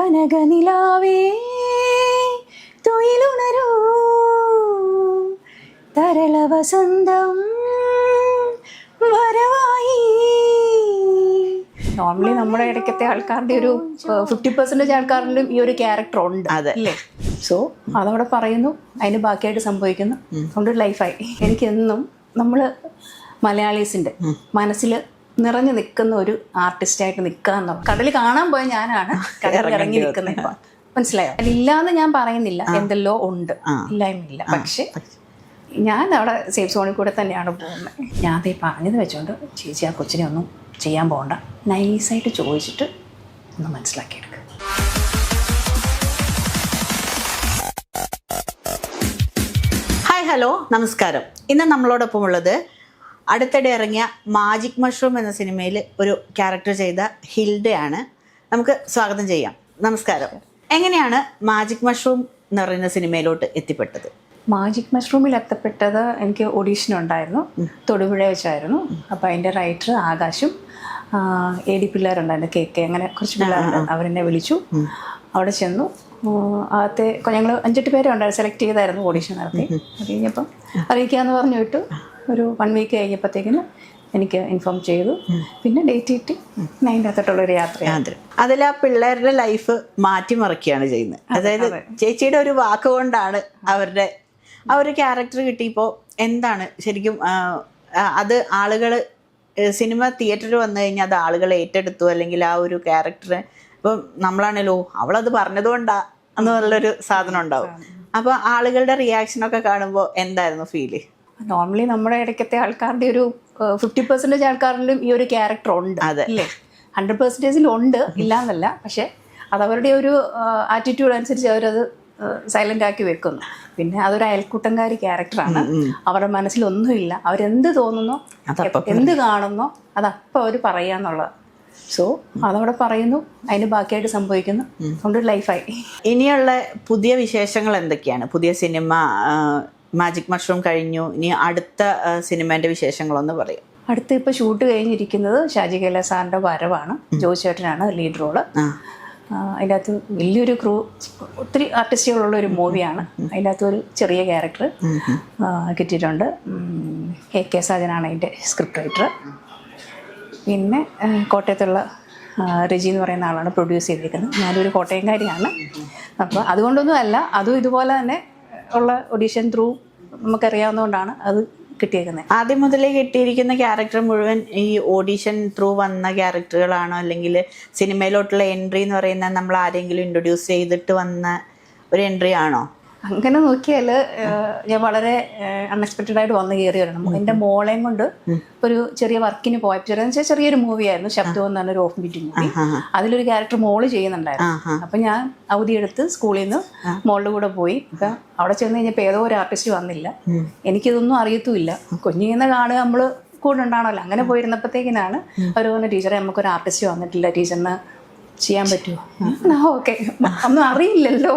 കനകനിലാവേ തൊയിലുണരൂ തരള വസന്തം വരവായി. നോർമലി നമ്മുടെ ഇടയ്ക്കത്തെ ആൾക്കാരുടെ ഒരു ഫിഫ്റ്റി പെർസെന്റേജ് ആൾക്കാരിലും ഈ ഒരു ക്യാരക്ടർ ഉണ്ട് അതെ. അല്ലേ സോ അതവിടെ പറയുന്നു അതിന് ബാക്കിയായിട്ട് സംഭവിക്കുന്നു. അതുകൊണ്ട് ലൈഫായി എനിക്കെന്നും നമ്മൾ മലയാളീസിന്റെ മനസ്സിൽ നിറഞ്ഞു നിൽക്കുന്ന ഒരു ആർട്ടിസ്റ്റായിട്ട് നിൽക്കുക എന്നുള്ളത് കടൽ കാണാൻ പോയ ഞാനാണ് കടൽ ഇറങ്ങി നിൽക്കുന്നത് ഇപ്പം. മനസ്സിലായോ? അതില്ലാന്ന് ഞാൻ പറയുന്നില്ല. എന്തെല്ലോ ഉണ്ട്. ഇല്ലായ്മയില്ല. പക്ഷെ ഞാൻ അവിടെ സേഫ് സോണിൽ കൂടെ തന്നെയാണ് പോകുന്നത്. ഞാൻ അതേ പറഞ്ഞത് വെച്ചോണ്ട് ചേച്ചി ആ കൊച്ചിനെ ഒന്നും ചെയ്യാൻ പോകണ്ട. നൈസായിട്ട് ചോദിച്ചിട്ട് ഒന്ന് മനസ്സിലാക്കിയെടുക്കുക ഹായ് ഹലോ നമസ്കാരം. ഇന്ന് നമ്മളോടൊപ്പം ഉള്ളത് അടുത്തിടെ ഇറങ്ങിയ മാജിക് മഷ്റൂം എന്ന സിനിമയിൽ ഒരു ക്യാരക്ടർ ചെയ്ത ഹിൽഡയാണ്. നമുക്ക് സ്വാഗതം ചെയ്യാം. നമസ്കാരം. എങ്ങനെയാണ് മാജിക് മഷ്റൂം എന്ന് പറയുന്ന സിനിമയിലോട്ട് എത്തിപ്പെട്ടത്? മാജിക് മഷ്റൂമിൽ എത്തപ്പെട്ടത് എനിക്ക് ഓഡീഷൻ ഉണ്ടായിരുന്നു. തൊടുപുഴ വെച്ചായിരുന്നു. അപ്പോൾ അതിന്റെ റൈറ്റർ ആകാശും എ ഡി പിള്ളേരുണ്ടായിരുന്നു കെ കെ അങ്ങനെ കുറച്ച് പിള്ളേരുണ്ട്. അവരെന്നെ വിളിച്ചു. അവിടെ ചെന്നു. ആദ്യത്തെ ഞങ്ങൾ അഞ്ചെട്ട് പേരെ ഉണ്ടായിരുന്നു. സെലക്ട് ചെയ്തായിരുന്നു ഓഡീഷൻ നടത്തി. അത് കഴിഞ്ഞപ്പം അറിയിക്കാമെന്ന് പറഞ്ഞു വിട്ടു. ഒരു വൺ വീക്ക് കഴിഞ്ഞപ്പോഴത്തേക്കിന് എനിക്ക് ഇൻഫോം ചെയ്തു. പിന്നെ ഡേറ്റ് കിട്ടി. അതിന്റെ അകത്തോട്ടുള്ളൊരു യാത്രയാണ് യാത്ര. അതിൽ ആ പിള്ളേരുടെ ലൈഫ് മാറ്റിമറിക്കുകയാണ് ചെയ്യുന്നത്. അതായത് ചേച്ചിയുടെ ഒരു വാക്ക് കൊണ്ടാണ് അവരുടെ ആ ഒരു ക്യാരക്ടർ കിട്ടിയപ്പോൾ എന്താണ് ശരിക്കും അത് ആളുകൾ സിനിമ തിയേറ്ററിൽ വന്നു കഴിഞ്ഞാൽ അത് ആളുകൾ ഏറ്റെടുത്തു അല്ലെങ്കിൽ ആ ഒരു ക്യാരക്ടർ ഇപ്പം നമ്മളാണല്ലോ അവളത് പറഞ്ഞതുകൊണ്ടാ എന്നുള്ളൊരു സാധനം ഉണ്ടാവും. അപ്പോൾ ആളുകളുടെ റിയാക്ഷനൊക്കെ കാണുമ്പോൾ എന്തായിരുന്നു ഫീൽ നോർമലി നമ്മുടെ ഇടയ്ക്കത്തെ ആൾക്കാരുടെ ഒരു ഫിഫ്റ്റി പെർസെന്റേജ് ആൾക്കാരിലും ഈ ഒരു ക്യാരക്ടർ ഉണ്ട്. അല്ലേ ഹൺഡ്രഡ് പെർസെന്റേജിൽ ഉണ്ട് ഇല്ല എന്നല്ല പക്ഷേ അത് അവരുടെ ഒരു ആറ്റിറ്റ്യൂഡ് അനുസരിച്ച് അവരത് സൈലന്റ് ആക്കി വെക്കുന്നു. പിന്നെ അതൊരു അയൽക്കൂട്ടംകാരി ക്യാരക്ടറാണ് അവരുടെ മനസ്സിലൊന്നുമില്ല അവരെന്ത് തോന്നുന്നോ എന്ത് കാണുന്നോ അതപ്പം അവർ പറയാന്നുള്ളത് സോ അതവിടെ പറയുന്നു. അതിന് ബാക്കിയായിട്ട് സംഭവിക്കുന്നു. അതുകൊണ്ട് ലൈഫായി ഇനിയുള്ള പുതിയ വിശേഷങ്ങൾ എന്തൊക്കെയാണ്? പുതിയ സിനിമ മാജിക് മഷ്റൂം കഴിഞ്ഞു. ഇനി അടുത്ത സിനിമേന്റെ വിശേഷങ്ങളൊന്ന് പറയും. അടുത്ത് ഇപ്പോൾ ഷൂട്ട് കഴിഞ്ഞിരിക്കുന്നത് ഷാജി കൈലാസ് സാറിന്റെ വരവാണ്. ജോസ് ചേട്ടനാണ് ലീഡ് റോൾ അതിനകത്ത് വലിയൊരു ക്രൂ ഒത്തിരി ആർട്ടിസ്റ്റുകളുള്ള ഒരു മൂവിയാണ് അതിനകത്ത് ഒരു ചെറിയ ക്യാരക്ടർ കിട്ടിയിട്ടുണ്ട്. കെ എ കെ സാജനാണ് അതിന്റെ സ്ക്രിപ്റ്റ് റൈറ്റർ പിന്നെ കോട്ടയത്തുള്ള രജി എന്ന് പറയുന്ന ആളാണ് പ്രൊഡ്യൂസ് ചെയ്തിരിക്കുന്നത്. ഞാനൊരു കോട്ടയംകാരിയാണ്. അപ്പോൾ അതുകൊണ്ടൊന്നും അല്ല അതും ഇതുപോലെ തന്നെ ഉള്ള ഒഡീഷൻ ത്രൂ നമുക്കറിയാവുന്നതുകൊണ്ടാണ് അത് കിട്ടിയേക്കുന്നത്. ആദ്യം മുതലേ കിട്ടിയിരിക്കുന്ന ക്യാരക്ടർ മുഴുവൻ ഈ ഓഡിഷൻ ത്രൂ വന്ന ക്യാരക്ടറുകളാണോ? അല്ലെങ്കിൽ സിനിമയിലോട്ടുള്ള എൻട്രി എന്ന് പറയുന്നത് നമ്മൾ ആരെങ്കിലും ഇൻട്രൊഡ്യൂസ് ചെയ്തിട്ട് വന്ന ഒരു എൻട്രി ആണോ? അങ്ങനെ നോക്കിയാൽ ഞാൻ വളരെ അൺഎക്സ്പെക്റ്റഡ് ആയിട്ട് വന്ന് കയറി വരണം എന്റെ മോളെയും കൊണ്ട് ഒരു ചെറിയ വർക്കിന് പോയ ചെറിയ വെച്ചാൽ ചെറിയൊരു മൂവിയായിരുന്നു. ശബ്ദം എന്ന് പറഞ്ഞ ഒരു ഓഫ് ബീറ്റ് മൂവി അതിലൊരു ക്യാരക്ടർ മോൾ ചെയ്യുന്നുണ്ടായിരുന്നു. അപ്പൊ ഞാൻ അവധി എടുത്ത് സ്കൂളിൽ നിന്ന് മോളുടെ കൂടെ പോയി. അവിടെ ചെന്ന് കഴിഞ്ഞപ്പോൾ ഏതോ ഒരു ആർട്ടിസ്റ്റ് വന്നില്ല. എനിക്കിതൊന്നും അറിയത്തുമില്ല. കുഞ്ഞിങ്ങനെ കാണുക നമ്മൾ കൂടെ ഉണ്ടാണല്ലോ. അങ്ങനെ പോയിരുന്നപ്പോഴത്തേക്കിനാണ് അവർ പറഞ്ഞ ടീച്ചറെ നമുക്കൊരു ആർട്ടിസ്റ്റ് വന്നിട്ടില്ല. ടീച്ചറിന് ചെയ്യാൻ പറ്റുമോ ഓക്കെ. ഒന്നും അറിയില്ലല്ലോ.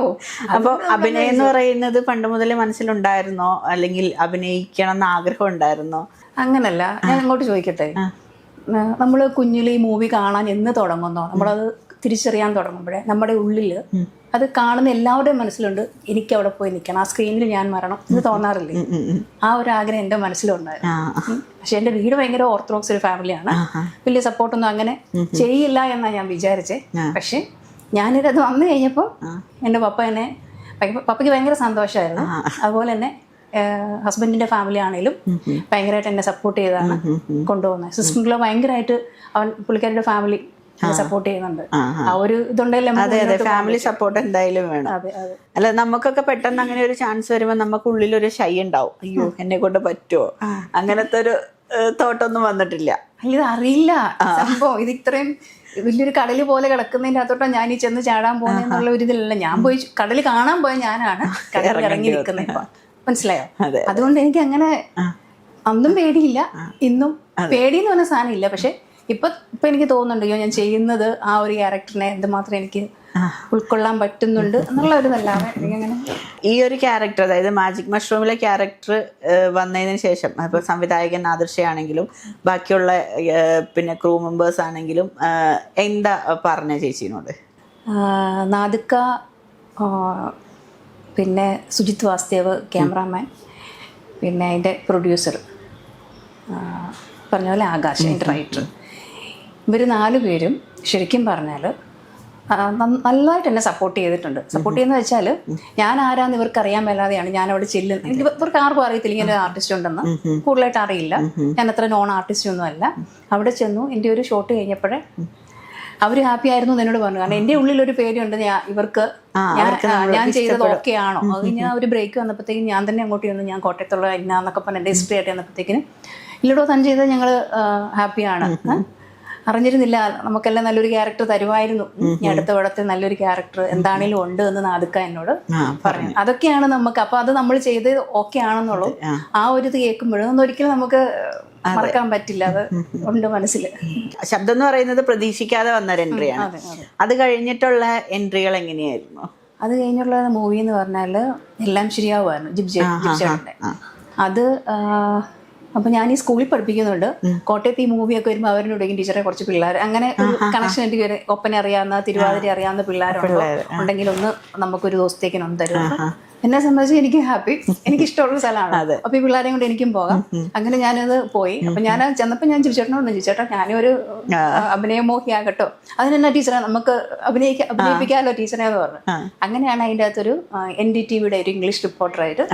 അപ്പോൾ അഭിനയം എന്ന് പറയുന്നത് പണ്ട് മുതലേ മനസ്സിലുണ്ടായിരുന്നോ? അല്ലെങ്കിൽ അഭിനയിക്കണം എന്ന് ആഗ്രഹം ഉണ്ടായിരുന്നോ അങ്ങനല്ല. ഞാൻ അങ്ങോട്ട് ചോദിക്കട്ടെ? നമ്മൾ കുഞ്ഞിൽ ഈ മൂവി കാണാൻ എന്ന് തുടങ്ങുന്നോ? നമ്മളത് തിരിച്ചറിയാൻ തുടങ്ങുമ്പോഴേ നമ്മുടെ ഉള്ളിൽ അത് കാണുന്ന എല്ലാവരുടെയും മനസ്സിലുണ്ട് എനിക്ക് അവിടെ പോയി നിൽക്കണം. ആ സ്ക്രീനിൽ ഞാൻ മരണം. എന്ന് തോന്നാറില്ലേ? ആ ഒരു ആഗ്രഹം എന്റെ മനസ്സിലുണ്ടായിരുന്നു. പക്ഷെ എന്റെ വീട് ഭയങ്കര ഓർത്തഡോക്സ് ഒരു ഫാമിലിയാണ് വലിയ സപ്പോർട്ടൊന്നും അങ്ങനെ ചെയ്യില്ല എന്നാ ഞാൻ വിചാരിച്ചേ. പക്ഷെ ഞാനിത് വന്നു കഴിഞ്ഞപ്പോൾ എന്റെ പപ്പ എന്നെ പപ്പയ്ക്ക് ഭയങ്കര സന്തോഷമായിരുന്നു. അതുപോലെ തന്നെ ഹസ്ബൻഡിന്റെ ഫാമിലി ആണെങ്കിലും ഭയങ്കരമായിട്ട് എന്നെ സപ്പോർട്ട് ചെയ്താണ് കൊണ്ടുപോകുന്നത്. സിസ്റ്റർ ഭയങ്കരമായിട്ട് അവൻ പുള്ളിക്കാരുടെ ഫാമിലി സപ്പോർട്ട് ചെയ്യുന്നുണ്ട്. ആ ഒരു അതെ അതെ. ഫാമിലി സപ്പോർട്ട് എന്തായാലും വേണം. അല്ല നമുക്കൊക്കെ പെട്ടെന്ന് അങ്ങനെ ഒരു ചാൻസ് വരുമ്പോൾ നമുക്ക് ഉള്ളിൽ ഒരു ഷൈ ഉണ്ടാവും. അയ്യോ എന്നെ കൊണ്ട് പറ്റുമോ അങ്ങനത്തെ ഒരു തോട്ടൊന്നും വന്നിട്ടില്ല. അല്ല ഇത് അറിയില്ല. സംഭവം. ഇത് ഇത്രയും വലിയൊരു കടൽ പോലെ കിടക്കുന്നതിന്റെ അകത്തോട്ടാണ് ഞാൻ ഈ ചെന്ന് ചാടാൻ പോകുന്നുള്ള ഒരു ഇതിലല്ല. ഞാൻ പോയി കടൽ കാണാൻ പോയ ഞാനാണ് ഇറങ്ങി നിൽക്കുന്നത് ഇപ്പൊ. മനസ്സിലായോ? അതുകൊണ്ട് എനിക്ക് അങ്ങനെ അന്നും പേടിയില്ല. ഇന്നും പേടി എന്ന് പറഞ്ഞ സാധനം ഇല്ല പക്ഷെ ഇപ്പൊ ഇപ്പൊ എനിക്ക് തോന്നുന്നുണ്ട് അയ്യോ ഞാൻ ചെയ്യുന്നത് ആ ഒരു ക്യാരക്ടറിനെ എന്തുമാത്രം എനിക്ക് ഉൾക്കൊള്ളാൻ പറ്റുന്നുണ്ട് എന്നുള്ള ഒരു നല്ല എനിക്കങ്ങനെ ഈ ഒരു ക്യാരക്ടർ അതായത് മാജിക് മഷ്റൂമിലെ ക്യാരക്ടർ വന്നതിന് ശേഷം ഇപ്പൊ സംവിധായകൻ ആദർശയാണെങ്കിലും ബാക്കിയുള്ള പിന്നെ ക്രൂ മെമ്പേഴ്സ് ആണെങ്കിലും എന്താ പറഞ്ഞ ചേച്ചിനോട്? നാദിക്ക പിന്നെ സുജിത് വാസ്തേവ് ക്യാമറാമാൻ പിന്നെ അതിന്റെ പ്രൊഡ്യൂസർ പറഞ്ഞ പോലെ ആകാശ് അതിന്റെ റൈറ്റർ ഇവർ നാലു പേരും ശരിക്കും പറഞ്ഞാൽ നല്ലതായിട്ട് എന്നെ സപ്പോർട്ട് ചെയ്തിട്ടുണ്ട്. സപ്പോർട്ട് ചെയ്യുന്ന വെച്ചാൽ ഞാൻ ആരാന്ന് ഇവർക്ക് അറിയാൻ മേലാതെയാണ് ഞാൻ അവിടെ ചെല്ലുന്നത്. ഇവർക്ക് ആർക്കും അറിയത്തില്ല ഇങ്ങനെ ആർട്ടിസ്റ്റ് ഉണ്ടെന്ന്. കൂടുതലായിട്ട് അറിയില്ല. ഞാൻ അത്ര നോൺ ആർട്ടിസ്റ്റ് ഒന്നും അല്ല. അവിടെ ചെന്നു എന്റെ ഒരു ഷോട്ട് കഴിഞ്ഞപ്പോഴേ അവർ ഹാപ്പി ആയിരുന്നു എന്നോട് പറഞ്ഞു. കാരണം എന്റെ ഉള്ളിൽ ഒരു പേടിയുണ്ട് ഞാൻ ഇവർക്ക് ഞാൻ ചെയ്തത് ഓക്കെ ആണോ? അത് ഞാൻ ഒരു ബ്രേക്ക് വന്നപ്പോഴത്തേക്കും ഞാൻ തന്നെ അങ്ങോട്ട് ചെന്ന്. ഞാൻ കോട്ടയത്തുള്ള ഇന്നാന്നൊക്കെ പറഞ്ഞ എന്റെ ഹിസ്റ്ററി ആയിട്ട് വന്നപ്പോഴത്തേക്കിന് ഇല്ലടോ തൻ ചെയ്തത് ഞങ്ങൾ ഹാപ്പിയാണ് അറിഞ്ഞിരുന്നില്ല. നമുക്കെല്ലാം നല്ലൊരു ക്യാരക്ടർ തരുമായിരുന്നു. ഈ അടുത്ത പടത്തിൽ നല്ലൊരു ക്യാരക്ടർ എന്താണേലും ഉണ്ട് എന്ന് നാദുക്ക എന്നോട് പറഞ്ഞു. അതൊക്കെയാണ് നമുക്ക്. അപ്പൊ അത് നമ്മൾ ചെയ്ത് ഓക്കെ ആണെന്നുള്ളൂ. ആ. ഒരു ഇത് കേൾക്കുമ്പോഴും ഒരിക്കലും നമുക്ക് മറക്കാൻ പറ്റില്ല. അത് ഉണ്ട് മനസ്സിൽ ശബ്ദം എന്ന് പറയുന്നത് പ്രതീക്ഷിക്കാതെ വന്ന ഒരു എൻട്രിയാണ് അതെ കഴിഞ്ഞിട്ടുള്ള എൻട്രികൾ എങ്ങനെയായിരുന്നു? അത് കഴിഞ്ഞുള്ള മൂവി എന്ന് പറഞ്ഞാൽ എല്ലാം ശരിയാവുമായിരുന്നു. ജിബ് അത് അപ്പൊ ഞാൻ ഈ സ്കൂളിൽ പഠിപ്പിക്കുന്നുണ്ട്. കോട്ടയത്ത് ഈ ഒക്കെ വരുമ്പോൾ അവരുടെ ടീച്ചറെ കുറച്ച് പിള്ളേർ അങ്ങനെ ഒരു കണക്ഷൻ എനിക്ക് വരെ ഒപ്പന അറിയാവുന്ന തിരുവാതിര അറിയാവുന്ന പിള്ളേരുണ്ടോ. ഉണ്ടെങ്കിൽ ഒന്ന് നമുക്കൊരു ദിവസത്തേക്കിനൊന്ന് തരും. എന്നെ സംബന്ധിച്ച് എനിക്ക് ഹാപ്പി എനിക്ക് ഇഷ്ടമുള്ള സ്ഥലമാണ്. അപ്പൊ ഈ പിള്ളേരെയും കൊണ്ട് എനിക്കും പോകാം. അങ്ങനെ ഞാനത് പോയി. അപ്പൊ ഞാൻ ചെന്നപ്പോ ഞാൻ ജിബിച്ചേട്ടനോട് ചോദിച്ചേട്ടോ ഞാനൊരു അഭിനയമോഹിയാകട്ടോ അതിനെന്നാ ടീച്ചറെ നമുക്ക് അഭിനയിക്ക അഭിനയിപ്പിക്കാമല്ലോ ടീച്ചറെ എന്ന് പറഞ്ഞു. അങ്ങനെയാണ് അതിന്റെ അകത്തൊരു എൻ ഡി ടി വിയുടെ ഒരു ഇംഗ്ലീഷ് റിപ്പോർട്ടറായിട്ട്.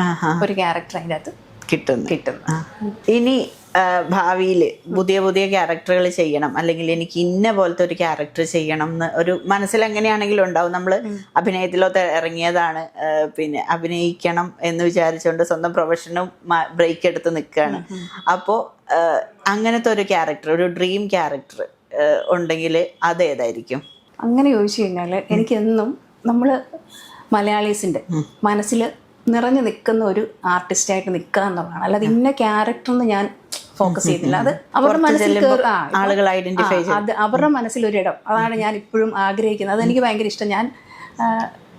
ഒരു ക്യാരക്ടർ അതിന്റെ അകത്ത് കിട്ടുന്നു. കിട്ടുന്നു. ഇനി ഭാവിയിൽ പുതിയ പുതിയ ക്യാരക്ടറുകൾ ചെയ്യണം. അല്ലെങ്കിൽ എനിക്ക് ഇന്ന പോലത്തെ ഒരു ക്യാരക്ടർ ചെയ്യണം എന്ന് ഒരു മനസ്സിൽ എങ്ങനെയാണെങ്കിലും ഉണ്ടാവും നമ്മൾ അഭിനയത്തിലോട്ട് ഇറങ്ങിയതാണ്. പിന്നെ അഭിനയിക്കണം എന്ന് വിചാരിച്ചുകൊണ്ട് സ്വന്തം പ്രൊഫഷനും ബ്രേക്ക് എടുത്ത് നിൽക്കുകയാണ് അപ്പോൾ അങ്ങനത്തെ ഒരു ക്യാരക്ടർ ഒരു ഡ്രീം ക്യാരക്ടർ ഉണ്ടെങ്കിൽ അതേതായിരിക്കും അങ്ങനെ ചോദിച്ചു കഴിഞ്ഞാൽ എനിക്കെന്നും നമ്മൾ മലയാളീസിന്റെ മനസ്സിൽ നിറഞ്ഞു നിൽക്കുന്ന ഒരു ആർട്ടിസ്റ്റായിട്ട് നിൽക്കുക എന്നുള്ളതാണ്. അല്ലാതെ ഇന്ന ക്യാരക്ടർ ഞാൻ ഫോക്കസ് ചെയ്യുന്നില്ല അത് അവരുടെ മനസ്സിൽ ആളുകൾ ഐഡന്റിഫൈ അത് അവരുടെ മനസ്സിലൊരിടം. അതാണ് ഞാൻ ഇപ്പോഴും ആഗ്രഹിക്കുന്നത്. അതെനിക്ക് ഭയങ്കര ഇഷ്ടം. ഞാൻ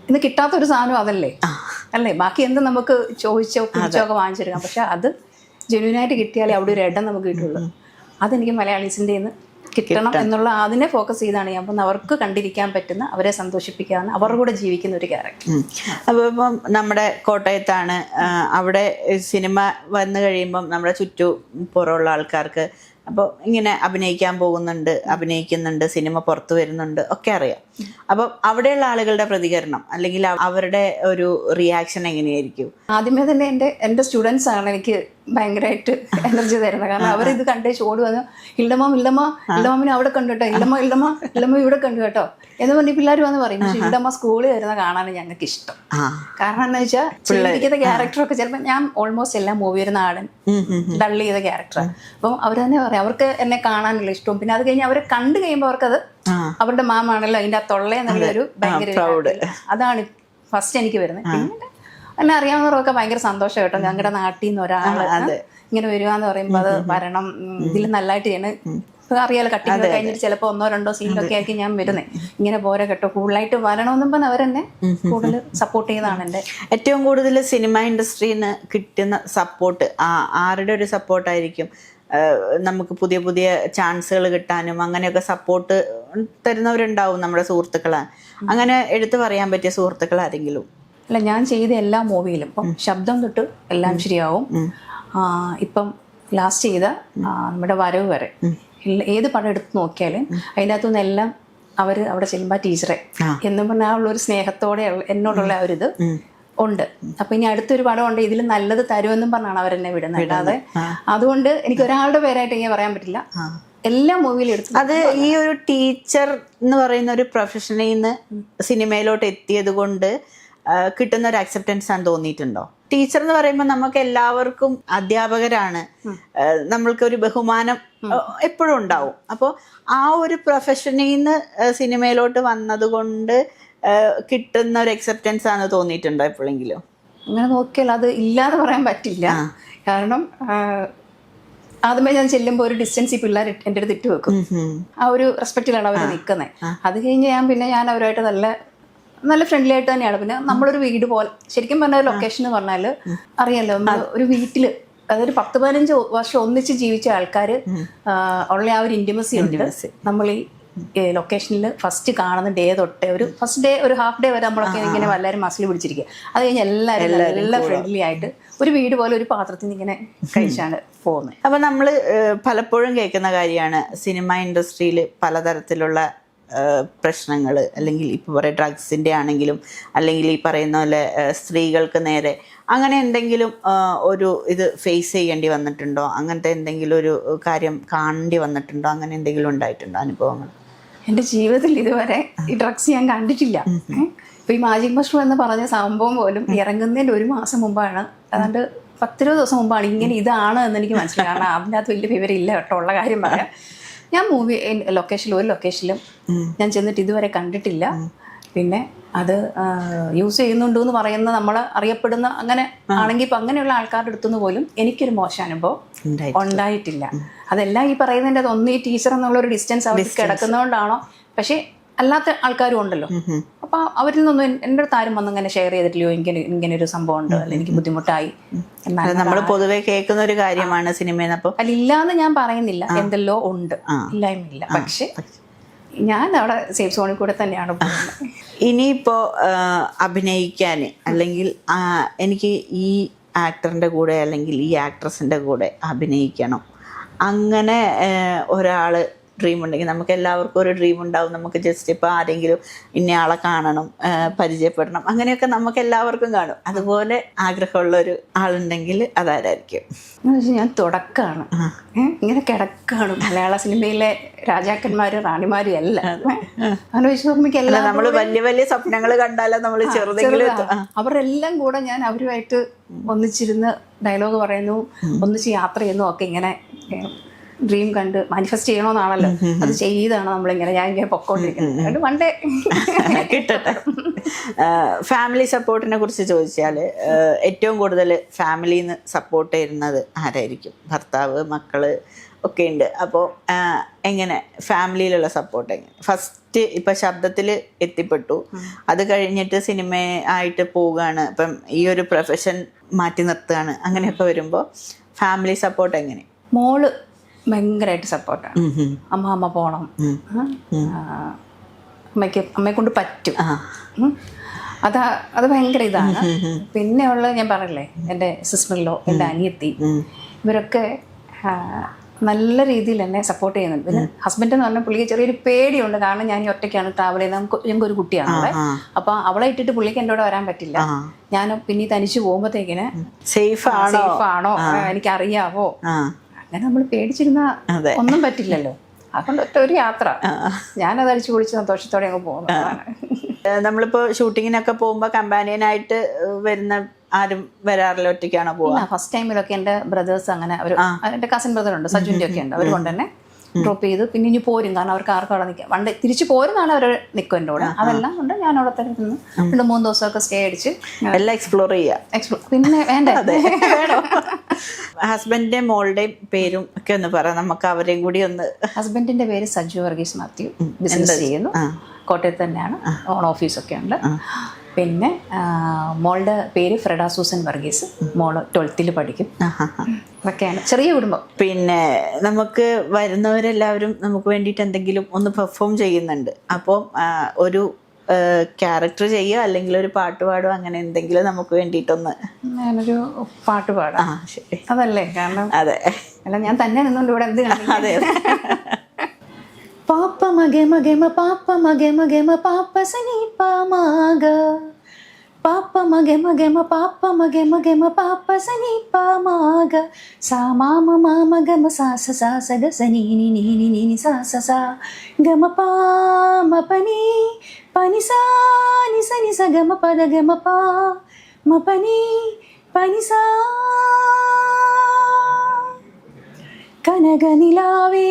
ഇന്ന് കിട്ടാത്തൊരു സാധനം അതല്ലേ? അല്ലേ? ബാക്കി എന്ത് നമുക്ക് ചോദിച്ചോ പിടിച്ചോ ഒക്കെ വാങ്ങിച്ചെടുക്കാം പക്ഷെ അത് ജെന്യൂനായിട്ട് കിട്ടിയാലേ അവിടെ ഒരു ഇടം നമുക്ക് കിട്ടുള്ളൂ. അതെനിക്ക് മലയാളീസിന്റെ നിന്ന് കിട്ടണം എന്നുള്ള അതിനെ ഫോക്കസ് ചെയ്താണ് ഞാൻ. അപ്പം അവർക്ക് കണ്ടിരിക്കാൻ പറ്റുന്ന അവരെ സന്തോഷിപ്പിക്കാവുന്ന അവരുടെ കൂടെ ജീവിക്കുന്ന ഒരു ക്യാരക്ടർ അപ്പോൾ ഇപ്പം നമ്മുടെ കോട്ടയത്താണ് അവിടെ സിനിമ വന്നു കഴിയുമ്പം നമ്മുടെ ചുറ്റു പുറമുള്ള ആൾക്കാർക്ക് അപ്പോൾ ഇങ്ങനെ അഭിനയിക്കാൻ പോകുന്നുണ്ട് അഭിനയിക്കുന്നുണ്ട് സിനിമ പുറത്തു വരുന്നുണ്ട് ഒക്കെ അറിയാം. അപ്പം അവിടെയുള്ള ആളുകളുടെ പ്രതികരണം അല്ലെങ്കിൽ അവരുടെ ഒരു റിയാക്ഷൻ എങ്ങനെയായിരിക്കും? ആദ്യമേ തന്നെ എന്റെ എന്റെ സ്റ്റുഡൻസ് ആണ് എനിക്ക് ഭയങ്കരമായിട്ട് എനർജി തരുന്നത്. കാരണം അവർ ഇത് കണ്ടേ ചോട് വന്നു ഇല്ലമ്മ ഇല്ലമ്മ ഇല്ലമ്മിനെ അവിടെ കണ്ടു കേട്ടോ ഇല്ലമ്മ ഇല്ലമ്മ ഇല്ലമ്മ ഇവിടെ കണ്ടു കേട്ടോ. എന്ന് പറഞ്ഞ് പിള്ളേർ വന്ന് പറയും പക്ഷെ ഇല്ലമ്മ സ്കൂളിൽ വരുന്ന കാണാൻ ഞങ്ങൾക്ക് ഇഷ്ടം. കാരണം എന്താ വെച്ചാൽ ചിന്തിക്കുന്ന ക്യാരക്ടറൊക്കെ ചിലപ്പോൾ ഞാൻ ഓൾമോസ്റ്റ് എല്ലാ മൂവി ഒരു നാടൻ ഡൾ ചെയ്ത ക്യാരക്ടറാണ് അപ്പം അവർ തന്നെ പറയാം അവർക്ക് എന്നെ കാണാനുള്ള ഇഷ്ടവും പിന്നെ അത് കഴിഞ്ഞ് അവരെ കണ്ടു കഴിയുമ്പോൾ അവർക്കത്. അവരുടെ മാമാണല്ലോ അതിന്റെ ആ തൊള്ള എന്നുള്ള ഒരു ഭയങ്കര അതാണ് ഫസ്റ്റ് എനിക്ക് വരുന്നത്. പിന്നെ എന്നെ അറിയാവുന്നവരൊക്കെ ഭയങ്കര സന്തോഷം കേട്ടോ. ഞങ്ങളുടെ നാട്ടിൽ നിന്ന് ഒരാൾ ഇങ്ങനെ വരുവാന്ന് പറയുമ്പോൾ അത് വരണം. ഇതിൽ നല്ലതായിട്ട് ചെയ്യണം. അറിയാലോ കട്ടിങ് കഴിഞ്ഞിട്ട് ചിലപ്പോ ഒന്നോ രണ്ടോ സീനിലൊക്കെ ആയിരിക്കും ഞാൻ വരുന്നത് ഇങ്ങനെ പോരെ കേട്ടോ. കൂടുതലായിട്ട് വരണമെന്നും പറഞ്ഞ് അവരെന്നെ കൂടുതൽ സപ്പോർട്ട് ചെയ്തതാണ് എന്റെ. ഏറ്റവും കൂടുതൽ സിനിമ ഇൻഡസ്ട്രിന്ന് കിട്ടുന്ന സപ്പോർട്ട് ആ ആരുടെ ഒരു സപ്പോർട്ടായിരിക്കും നമുക്ക് പുതിയ പുതിയ ചാൻസുകൾ കിട്ടാനും അങ്ങനെയൊക്കെ സപ്പോർട്ട് തരുന്നവരുണ്ടാവും നമ്മുടെ സുഹൃത്തുക്കളാണ് അങ്ങനെ എടുത്തു പറയാൻ പറ്റിയ സുഹൃത്തുക്കൾ ആരെങ്കിലും അല്ല ഞാൻ ചെയ്ത എല്ലാ മൂവിയിലും. ഇപ്പം ശബ്ദം തൊട്ട് എല്ലാം ശരിയാവും. ഇപ്പം ലാസ്റ്റ് ചെയ്ത നമ്മുടെ വരവ് വരെ. ഏത് പടം എടുത്ത് നോക്കിയാലും അതിന്റെ എല്ലാം അവർ അവിടെ ചെല്ലുമ്പോൾ ടീച്ചറെ എന്ന് പറഞ്ഞാൽ ഉള്ള ഒരു സ്നേഹത്തോടെ എന്നോടുള്ള ആ ഒരു ഇത് ഉണ്ട്. അപ്പൊ ഇനി അടുത്തൊരു പടം ഉണ്ട് ഇതിൽ നല്ലത് തരുമെന്നും പറഞ്ഞാണ് അവരെന്നെ വിടുന്നത്. അല്ലാതെ അതുകൊണ്ട് എനിക്ക് ഒരാളുടെ പേരായിട്ട് ഇങ്ങനെ പറയാൻ പറ്റില്ല. എല്ലാ മൂവിയിലും എടുത്തു അത് ഈ ഒരു ടീച്ചർ എന്ന് പറയുന്ന ഒരു പ്രൊഫഷനിൽ നിന്ന് സിനിമയിലോട്ട് എത്തിയത് കൊണ്ട് കിട്ടുന്ന ഒരു അക്സെപ്റ്റൻസ് ആണ് തോന്നിയിട്ടുണ്ടോ? ടീച്ചർ എന്ന് പറയുമ്പോൾ നമുക്ക് എല്ലാവർക്കും അധ്യാപകരാണ്. നമ്മൾക്ക് ഒരു ബഹുമാനം എപ്പോഴും ഉണ്ടാവും. അപ്പോൾ ആ ഒരു പ്രൊഫഷനിൽ നിന്ന് സിനിമയിലോട്ട് വന്നത് കൊണ്ട് കിട്ടുന്ന ഒരു അക്സെപ്റ്റൻസ് ആണ് തോന്നിയിട്ടുണ്ടോ എപ്പോഴെങ്കിലും? അങ്ങനെ നോക്കിയാൽ അത് ഇല്ലാതെ പറയാൻ പറ്റില്ല. കാരണം ആദ്യമേ ഞാൻ ചെല്ലുമ്പോൾ ഒരു ഡിസ്റ്റൻസ് ഈ പിള്ളേർ എന്റെ അടുത്ത് ഇട്ട് വെക്കും. ആ ഒരു റെസ്പെക്റ്റിലാണ് അവർ നിൽക്കുന്നത് അത് കഴിഞ്ഞ് ഞാൻ പിന്നെ ഞാൻ അവരുമായിട്ട് നല്ല നല്ല ഫ്രണ്ട്ലി ആയിട്ട് തന്നെയാണ്. പിന്നെ നമ്മളൊരു വീട് പോലെ ശരിക്കും പറഞ്ഞ ലൊക്കേഷൻ എന്ന് പറഞ്ഞാൽ അറിയാലോ ഒരു വീട്ടിൽ അതൊരു പത്ത് പതിനഞ്ച് വർഷം ഒന്നിച്ച് ജീവിച്ച ആൾക്കാർ ഉള്ള ആ ഒരു ഇന്റിമസി ഉണ്ട്. നമ്മൾ ഈ ലൊക്കേഷനിൽ ഫസ്റ്റ് കാണുന്ന ഡേ തൊട്ട് ഒരു ഫസ്റ്റ് ഡേ ഒരു ഹാഫ് ഡേ വരെ നമ്മളൊക്കെ ഇങ്ങനെ എല്ലാവരും മസിൽ പിടിച്ചിരിക്കുക. അത് കഴിഞ്ഞ് എല്ലാവരും നല്ല ഫ്രണ്ട്ലി ആയിട്ട് ഒരു വീട് പോലെ ഒരു പാത്രത്തിൽ നിന്ന് ഇങ്ങനെ കഴിച്ചാണ് പോകുന്നത്. അപ്പൊ നമ്മൾ പലപ്പോഴും കേൾക്കുന്ന കാര്യമാണ് സിനിമ ഇൻഡസ്ട്രിയിൽ പലതരത്തിലുള്ള പ്രശ്നങ്ങൾ അല്ലെങ്കിൽ ഇപ്പോൾ പറയുക ഡ്രഗ്സിന്റെ ആണെങ്കിലും അല്ലെങ്കിൽ ഈ പറയുന്ന പോലെ സ്ത്രീകൾക്ക് നേരെ അങ്ങനെ എന്തെങ്കിലും ഒരു ഇത് ഫേസ് ചെയ്യേണ്ടി വന്നിട്ടുണ്ടോ? അങ്ങനത്തെ എന്തെങ്കിലും ഒരു കാര്യം കാണേണ്ടി വന്നിട്ടുണ്ടോ? അങ്ങനെ എന്തെങ്കിലും ഉണ്ടായിട്ടുണ്ടോ അനുഭവങ്ങൾ? എന്റെ ജീവിതത്തിൽ ഇതുവരെ ഈ ഡ്രഗ്സ് ഞാൻ കണ്ടിട്ടില്ല. ഇപ്പം ഈ മാജിക് മഷ്റൂം എന്ന് പറഞ്ഞ സംഭവം പോലും ഇറങ്ങുന്നതിന്റെ ഒരു മാസം മുമ്പാണ്. അതാണ്ട് പത്തിരുപത് ദിവസം മുമ്പാണ് ഇങ്ങനെ ഇതാണ് എന്ന് എനിക്ക് മനസ്സിലായി. കാരണം അതിന്റെ വലിയ വിവരം ഇല്ല കേട്ടോ ഉള്ള കാര്യം പറയാം. ഞാൻ മൂവി ലൊക്കേഷനിൽ ഒരു ലൊക്കേഷനിലും ഞാൻ ചെന്നിട്ട് ഇതുവരെ കണ്ടിട്ടില്ല. പിന്നെ അത് യൂസ് ചെയ്യുന്നുണ്ട് എന്ന് പറയുന്ന നമ്മൾ അറിയപ്പെടുന്ന അങ്ങനെ ആണെങ്കിൽ ഇപ്പം അങ്ങനെയുള്ള ആൾക്കാരുടെ അടുത്തുനിന്ന് പോലും എനിക്കൊരു മോശം അനുഭവം ഉണ്ടായിട്ടില്ല. അതെല്ലാം ഈ പറയുന്നതിന്റെ ഒന്ന് ഈ ടീച്ചർ എന്നുള്ള ഒരു ഡിസ്റ്റൻസ് അവർ കിടക്കുന്നതുകൊണ്ടാണോ? പക്ഷേ അല്ലാത്ത ആൾക്കാരും ഉണ്ടല്ലോ. അപ്പൊ അവരിൽ നിന്നും എൻ- എന്റെ അടുത്ത് ആരും വന്ന് ഇങ്ങനെ ഷെയർ ചെയ്തിട്ടില്ലയോ? ഇങ്ങനെ ഇങ്ങനെ ഒരു സംഭവം ഉണ്ട്. അല്ലെങ്കിൽ എനിക്ക് ബുദ്ധിമുട്ടായി. എന്നാൽ നമ്മൾ പൊതുവെ കേൾക്കുന്ന ഒരു കാര്യമാണ് സിനിമയിൽ അപ്പോൾ അല്ല ഇല്ലാന്ന് ഞാൻ പറയുന്നില്ല. എന്തെല്ലോ ഉണ്ട്. ഇല്ലായ്മയില്ല. പക്ഷേ ഞാൻ അവിടെ സേഫ് സോണിൽ കൂടെ തന്നെയാണ് പോകുന്നത്. ഇനിയിപ്പോ അഭിനയിക്കാൻ അല്ലെങ്കിൽ എനിക്ക് ഈ ആക്ടറിന്റെ കൂടെ അല്ലെങ്കിൽ ഈ ആക്ട്രസിന്റെ കൂടെ അഭിനയിക്കണം. അങ്ങനെ ഒരാൾ ഡ്രീം ഉണ്ടെങ്കിൽ നമുക്ക് എല്ലാവർക്കും ഒരു ഡ്രീം ഉണ്ടാവും. നമുക്ക് ജസ്റ്റ് ഇപ്പോൾ ആരെങ്കിലും ഇന്നയാളെ കാണണം പരിചയപ്പെടണം. അങ്ങനെയൊക്കെ നമുക്ക് എല്ലാവർക്കും കാണും. അതുപോലെ ആഗ്രഹമുള്ള ഒരു ആളുണ്ടെങ്കിൽ അതാരായിരിക്കും? ഞാൻ തുടക്കമാണ് ഇങ്ങനെ കിടക്കാണ്. മലയാള സിനിമയിലെ രാജാക്കന്മാരും റാണിമാരും അല്ല അങ്ങനെ എല്ലാം നമ്മൾ വലിയ വലിയ സ്വപ്നങ്ങൾ കണ്ടാലും നമ്മൾ ചെറുതെങ്കിലും. അവരെല്ലാം കൂടെ ഞാൻ അവരുമായിട്ട് ഒന്നിച്ചിരുന്ന് ഡയലോഗ് പറയുന്നു ഒന്നിച്ച് യാത്ര ചെയ്യുന്നു ഒക്കെ ഇങ്ങനെ ഡ്രീം കണ്ട് മാനിഫെസ്റ്റ് ചെയ്യണമെന്നാണല്ലോ അത് ചെയ്താണ് നമ്മളിങ്ങനെ ഞാൻ ഇങ്ങനെ പൊക്കോണ്ടിരിക്കുന്നത്. അതുകൊണ്ട് വണ്ടേ കിട്ടട്ടെ. ഫാമിലി സപ്പോർട്ടിനെ കുറിച്ച് ചോദിച്ചാൽ ഏറ്റവും കൂടുതൽ ഫാമിലിയിൽ നിന്ന് സപ്പോർട്ട് ചെയ്യുന്നത് ആരായിരിക്കും? ഭർത്താവ് മക്കൾ ഒക്കെ ഉണ്ട് അപ്പോൾ എങ്ങനെ? ഫാമിലിയിലുള്ള സപ്പോർട്ട് എങ്ങനെ? ഫസ്റ്റ് ഇപ്പം ശബ്ദത്തിൽ എത്തിപ്പെട്ടു. അത് കഴിഞ്ഞിട്ട് സിനിമ ആയിട്ട് പോവുകയാണ്. ഇപ്പം ഈ ഒരു പ്രൊഫഷൻ മാറ്റി നിർത്തുകയാണ്. അങ്ങനെയൊക്കെ വരുമ്പോൾ ഫാമിലി സപ്പോർട്ട് എങ്ങനെ? മോൾ ഭയങ്കരമായിട്ട് സപ്പോർട്ടാണ്. അമ്മ അമ്മ പോണം. അമ്മയ്ക്ക് അമ്മയെ കൊണ്ട് പറ്റും. അതാ അത് ഭയങ്കര ഇതാണ്. പിന്നെ ഉള്ളത് ഞാൻ പറയല്ലേ എന്റെ സിസ്റ്ററിലോ എന്റെ അനിയത്തി. ഇവരൊക്കെ നല്ല രീതിയിൽ എന്നെ സപ്പോർട്ട് ചെയ്യുന്നുണ്ട്. പിന്നെ ഹസ്ബൻഡ് എന്ന് പറഞ്ഞാൽ പുള്ളിക്ക് ചെറിയൊരു പേടിയുണ്ട്. കാരണം ഞാൻ ഒറ്റയ്ക്കാണ് ട്രാവൽ ചെയ്യുന്നത്. നമുക്ക് ഞങ്ങൾക്ക് ഒരു കുട്ടിയാണ് അവിടെ. അപ്പൊ അവളെ ഇട്ടിട്ട് പുള്ളിക്ക് എന്റെ കൂടെ വരാൻ പറ്റില്ല. ഞാൻ പിന്നെ തനിച്ച് പോകുമ്പോഴത്തേക്കിന് സേഫ് ആണോ? സേഫ് ആണോ? എനിക്കറിയാവോ? അങ്ങനെ നമ്മൾ പേടിച്ചിരുന്ന ഒന്നും പറ്റില്ലല്ലോ. അതുകൊണ്ട് ഒറ്റ ഒരു യാത്ര. ഞാനത് അടിച്ചു പൊളിച്ച് സന്തോഷത്തോടെ അങ്ങ് പോകുന്നു. നമ്മളിപ്പോ ഷൂട്ടിങ്ങിനൊക്കെ പോകുമ്പോ കമ്പാനിയനായിട്ട് വരുന്ന ആരും വരാറില്ല ഒറ്റയ്ക്കാണോ പോവാ? ഫസ്റ്റ് ടൈമിലൊക്കെ എന്റെ ബ്രദേഴ്സ് അങ്ങനെ അവർ എന്റെ കസിൻ ബ്രദർ ഉണ്ട് സജുവിന്റെ ഒക്കെ ഉണ്ട് അവർ കൊണ്ട് തന്നെ ഡ്രോപ്പ് ചെയ്ത് പിന്നെ ഇനി പോരും. കാരണം അവർക്ക് ആർക്കും അവിടെ നിൽക്കാം വണ്ടി തിരിച്ചു പോരുന്നാണ് അവർ നിൽക്കും എന്റെ കൂടെ അതെല്ലാം കൊണ്ട് ഞാൻ അവിടെ തന്നെ നിന്ന് രണ്ട് മൂന്ന് ദിവസമൊക്കെ സ്റ്റേ അടിച്ച് എല്ലാം എക്സ്പ്ലോർ ചെയ്യാ. എക്സ്പ്ലോർ പിന്നെ വേണ്ട? ഹസ്ബൻഡിന്റെ മോളുടെയും പേരും ഒക്കെ ഒന്ന് പറ. നമുക്ക് അവരെയും കൂടി ഒന്ന് ഹസ്ബൻഡിന്റെ പേര് സജു വർഗീസ് മാത്യു. ബിസിനസ് ചെയ്യുന്നു. കോട്ടയത്ത് തന്നെയാണ്. ഓൺ ഓഫീസൊക്കെ ഉണ്ട്. പിന്നെ മോളുടെ പേര് ഫ്രെഡ സൂസൻ വർഗീസ്. മോൾ ട്വൽത്തിൽ പഠിക്കും. അതൊക്കെയാണ് ചെറിയ കുടുംബം. പിന്നെ നമുക്ക് വരുന്നവരെല്ലാവരും നമുക്ക് വേണ്ടിയിട്ട് എന്തെങ്കിലും ഒന്ന് പെർഫോം ചെയ്യുന്നുണ്ട്. അപ്പം ഒരു ക്യാരക്ടർ ചെയ്യുക അല്ലെങ്കിൽ ഒരു പാട്ട് പാടുക അങ്ങനെ എന്തെങ്കിലും നമുക്ക് വേണ്ടിയിട്ടൊന്ന്. ഞാനൊരു പാട്ട് പാടാം. ശരി. അതല്ലേ? കാരണം അതെ. അല്ല ഞാൻ തന്നെ നിന്നുകൊണ്ട് ഇവിടെ എന്ത് അതെ. ಪಾಪ ಮಗೆ ಮಗೆಮ ಪಾಪ ಮಗೆ ಮಗೆಮ ಪಾಪ ಸನೀಪ ಮಾಗ ಪಾಪ ಮಗೆ ಮಗೆಮ ಪಾಪ ಮಗೆ ಮಗೆಮ ಪಾಪ ಸನೀಪ ಮಾಗ ಸಾ ಮಾಮ ಮಾಮ ಗಮ ಸಾಸ ಸಾಸ ಗ ಸ ನೀನಿ ನೀನಿ ನೀನಿ ಸಾಸ ಸಾ ಗಮ ಪಾಮ ಪನಿ ಪನಿ ಸಾ ನಿ ಸ ನಿ ಸ ಗಮ ಪದ ಗಮ ಪಾ ಮ ಪನಿ ಪನಿ ಸಾ ಕನಗ ನಿಲಾವೇ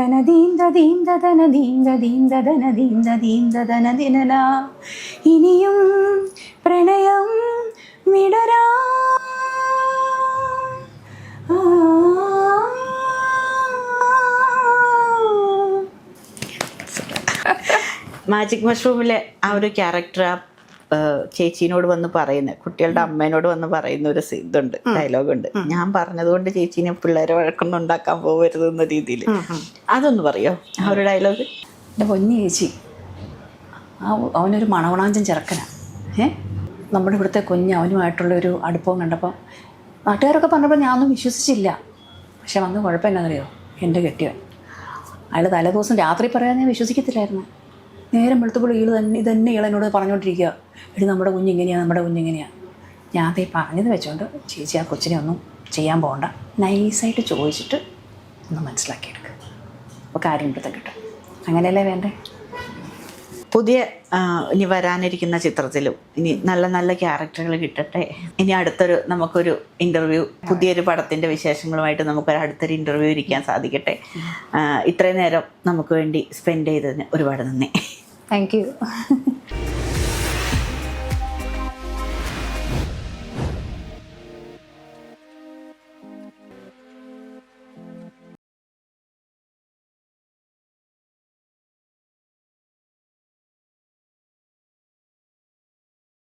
തനദീന്ത ദീന്ത തനദീന്ത ദീന്ത ധനദീന്ത ദീന്ത ധനദിനന ഇനിയും പ്രണയം വിടരാ മാജിക് മഷ്റൂമിലെ ആ ഒരു ക്യാരക്ടർ ആ, ചേച്ചീനോട് വന്ന് പറയുന്നത് കുട്ടികളുടെ അമ്മേനോട് വന്ന് പറയുന്ന ഒരു ഇതുണ്ട് ഡയലോഗുണ്ട്. ഞാൻ പറഞ്ഞതുകൊണ്ട് ചേച്ചീനെ പിള്ളേരെ വഴക്കൊന്നും ഉണ്ടാക്കാൻ പോകരുത് എന്ന രീതിയിൽ അതൊന്ന് പറയോ ആ ഒരു ഡയലോഗ്? എന്റെ പൊന്നി ചേച്ചി ആ അവനൊരു മണവണാഞ്ചൻ ചെറുക്കനാണ് ഏ? നമ്മുടെ ഇവിടുത്തെ കുഞ്ഞ് അവനുമായിട്ടുള്ള ഒരു അടുപ്പം കണ്ടപ്പോൾ നാട്ടുകാരൊക്കെ പറഞ്ഞപ്പോൾ ഞാനൊന്നും വിശ്വസിച്ചില്ല. പക്ഷെ വന്ന് കുഴപ്പമില്ലെന്നറിയോ എന്റെ കെട്ടിയവൻ. അയാൾ തലേദിവസം രാത്രി പറയാൻ ഞാൻ വിശ്വസിക്കത്തില്ലായിരുന്നു. നേരം വെളുത്തപ്പോൾ ഈൾ തന്നെ ഇതന്നെ എന്നോട് പറഞ്ഞുകൊണ്ടിരിക്കുക എടി നമ്മുടെ കുഞ്ഞിങ്ങനെയാണ് നമ്മുടെ കുഞ്ഞിങ്ങനെയാണ് ഞാൻ അതേ പറഞ്ഞത് വെച്ചോണ്ട് ചേച്ചി ആ കൊച്ചിനെ ഒന്നും ചെയ്യാൻ പോകണ്ട നൈസായിട്ട് ചോദിച്ചിട്ട് ഒന്ന് മനസ്സിലാക്കിയെടുക്കുക അപ്പോൾ കാര്യം ഇവിടുത്തെ കിട്ടും. അങ്ങനെയല്ലേ വേണ്ടേ? പുതിയ ഇനി വരാനിരിക്കുന്ന ചിത്രത്തിലും ഇനി നല്ല നല്ല ക്യാരക്ടറുകൾ കിട്ടട്ടെ. ഇനി അടുത്തൊരു നമുക്കൊരു ഇന്റർവ്യൂ പുതിയൊരു പടത്തിന്റെ വിശേഷങ്ങളുമായിട്ട് നമുക്കൊരു അടുത്തൊരു ഇന്റർവ്യൂ ഇരിക്കാൻ സാധിക്കട്ടെ. ഇത്രയും നേരം നമുക്ക് വേണ്ടി സ്പെൻഡ് ചെയ്തതിന് ഒരുപാട് നന്ദി. Thank you